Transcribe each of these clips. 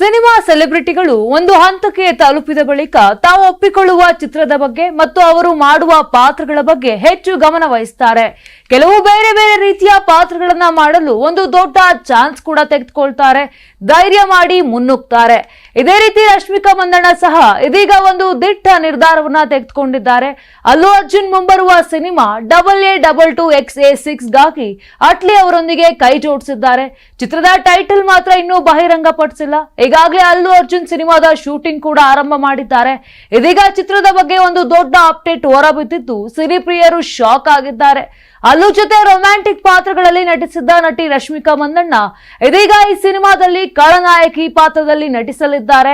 Cinema ಸೆಲೆಬ್ರಿಟಿಗಳು ಒಂದು ಹಂತಕ್ಕೆ ತಲುಪಿದ ಬಳಿಕ ತಾವು ಒಪ್ಪಿಕೊಳ್ಳುವ ಚಿತ್ರದ ಬಗ್ಗೆ ಮತ್ತು ಅವರು ಮಾಡುವ ಪಾತ್ರಗಳ ಬಗ್ಗೆ ಹೆಚ್ಚು ಗಮನ ವಹಿಸ್ತಾರೆ. ಕೆಲವು ಬೇರೆ ಬೇರೆ ರೀತಿಯ ಪಾತ್ರಗಳನ್ನ ಮಾಡಲು ಒಂದು ದೊಡ್ಡ ಚಾನ್ಸ್ ಕೂಡ ತೆಗೆದುಕೊಳ್ತಾರೆ. ಧೈರ್ಯ ಮಾಡಿ ಮುನ್ನುಗ್ತಾರೆ. ಇದೇ ರೀತಿ ರಶ್ಮಿಕಾ ಮಂದಣ್ಣ ಸಹ ಇದೀಗ ಒಂದು ದಿಟ್ಟ ನಿರ್ಧಾರವನ್ನ ತೆಗೆದುಕೊಂಡಿದ್ದಾರೆ. ಅಲ್ಲು ಅರ್ಜುನ್ ಮುಂಬರುವ cinema double A double two X A ಸಿಕ್ಸ್ಗಾಗಿ Atlee ಅವರೊಂದಿಗೆ ಕೈ ಜೋಡಿಸಿದ್ದಾರೆ. ಚಿತ್ರದ ಟೈಟಲ್ ಮಾತ್ರ ಇನ್ನೂ ಬಹಿರಂಗಪಡಿಸಿಲ್ಲ. ಈಗಾಗಲೇ ಅಲ್ಲು ಅರ್ಜುನ್ ಸಿನಿಮಾದ ಶೂಟಿಂಗ್ ಕೂಡ ಆರಂಭ ಮಾಡಿದ್ದಾರೆ. ಇದೀಗ ಚಿತ್ರದ ಬಗ್ಗೆ ಒಂದು ದೊಡ್ಡ ಅಪ್ಡೇಟ್ ಹೊರಬಿದ್ದಿದ್ದು ಸಿನಿಪ್ರಿಯರು ಶಾಕ್ ಆಗಿದ್ದಾರೆ. ಅಲ್ಲು ಜೊತೆ ರೊಮ್ಯಾಂಟಿಕ್ ಪಾತ್ರಗಳಲ್ಲಿ ನಟಿಸಿದ್ದ ನಟಿ ರಶ್ಮಿಕಾ ಮಂದಣ್ಣ, ಇದೀಗ ಈ ಸಿನಿಮಾದಲ್ಲಿ ಖಳನಾಯಕಿ ಪಾತ್ರದಲ್ಲಿ ನಟಿಸಲಿದ್ದಾರೆ.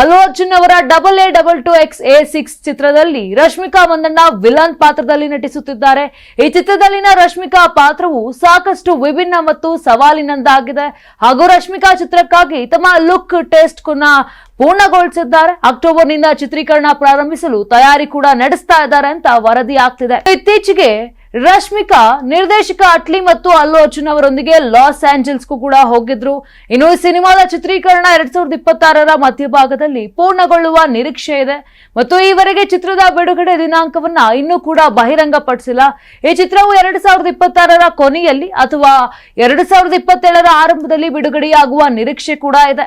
ಅಲ್ಲು ಅರ್ಜುನ್ ಅವರ double A double two X A six ಚಿತ್ರದಲ್ಲಿ ರಶ್ಮಿಕಾ ಮಂದಣ್ಣ ವಿಲನ್ ಪಾತ್ರದಲ್ಲಿ ನಟಿಸುತ್ತಿದ್ದಾರೆ. ಈ ಚಿತ್ರದಲ್ಲಿನ ರಶ್ಮಿಕಾ ಪಾತ್ರವು ಸಾಕಷ್ಟು ವಿಭಿನ್ನ ಮತ್ತು ಸವಾಲಿನದ್ದಾಗಿದೆ. ಹಾಗೂ ರಶ್ಮಿಕಾ ಚಿತ್ರಕ್ಕಾಗಿ ತಮ್ಮ ಲುಕ್ ಟೆಸ್ಟ್ ಕುನ್ನ ಪೂರ್ಣಗೊಳಿಸಿದ್ದಾರೆ. ಅಕ್ಟೋಬರ್ನಿಂದ ಚಿತ್ರೀಕರಣ ಪ್ರಾರಂಭಿಸಲು ತಯಾರಿ ಕೂಡ ನಡೆಸ್ತಾ ಇದ್ದಾರೆ ಅಂತ ವರದಿ ಆಗ್ತಿದೆ ಇತ್ತೀಚೆಗೆ ರಶ್ಮಿಕಾ ನಿರ್ದೇಶಕ ಅಟ್ಲಿ ಮತ್ತು ಅಲ್ಲು ಅರ್ಜುನ್ ಅವರೊಂದಿಗೆ ಲಾಸ್ ಆಂಜಲ್ಸ್ಗೂ ಕೂಡ ಹೋಗಿದ್ರು. ಇನ್ನು ಈ ಸಿನಿಮಾದ ಚಿತ್ರೀಕರಣ ಎರಡ್ ಸಾವಿರದ ಇಪ್ಪತ್ತಾರರ ಮಧ್ಯಭಾಗದಲ್ಲಿ ಪೂರ್ಣಗೊಳ್ಳುವ ನಿರೀಕ್ಷೆ ಇದೆ. ಮತ್ತು ಈವರೆಗೆ ಚಿತ್ರದ ಬಿಡುಗಡೆ ದಿನಾಂಕವನ್ನ ಇನ್ನೂ ಕೂಡ ಬಹಿರಂಗಪಡಿಸಿಲ್ಲ. ಈ ಚಿತ್ರವು ಎರಡ್ ಸಾವಿರದ ಇಪ್ಪತ್ತಾರರ ಕೊನೆಯಲ್ಲಿ ಅಥವಾ ಎರಡ್ ಸಾವಿರದ ಇಪ್ಪತ್ತೇಳರ ಆರಂಭದಲ್ಲಿ ಬಿಡುಗಡೆಯಾಗುವ ನಿರೀಕ್ಷೆ ಕೂಡ ಇದೆ.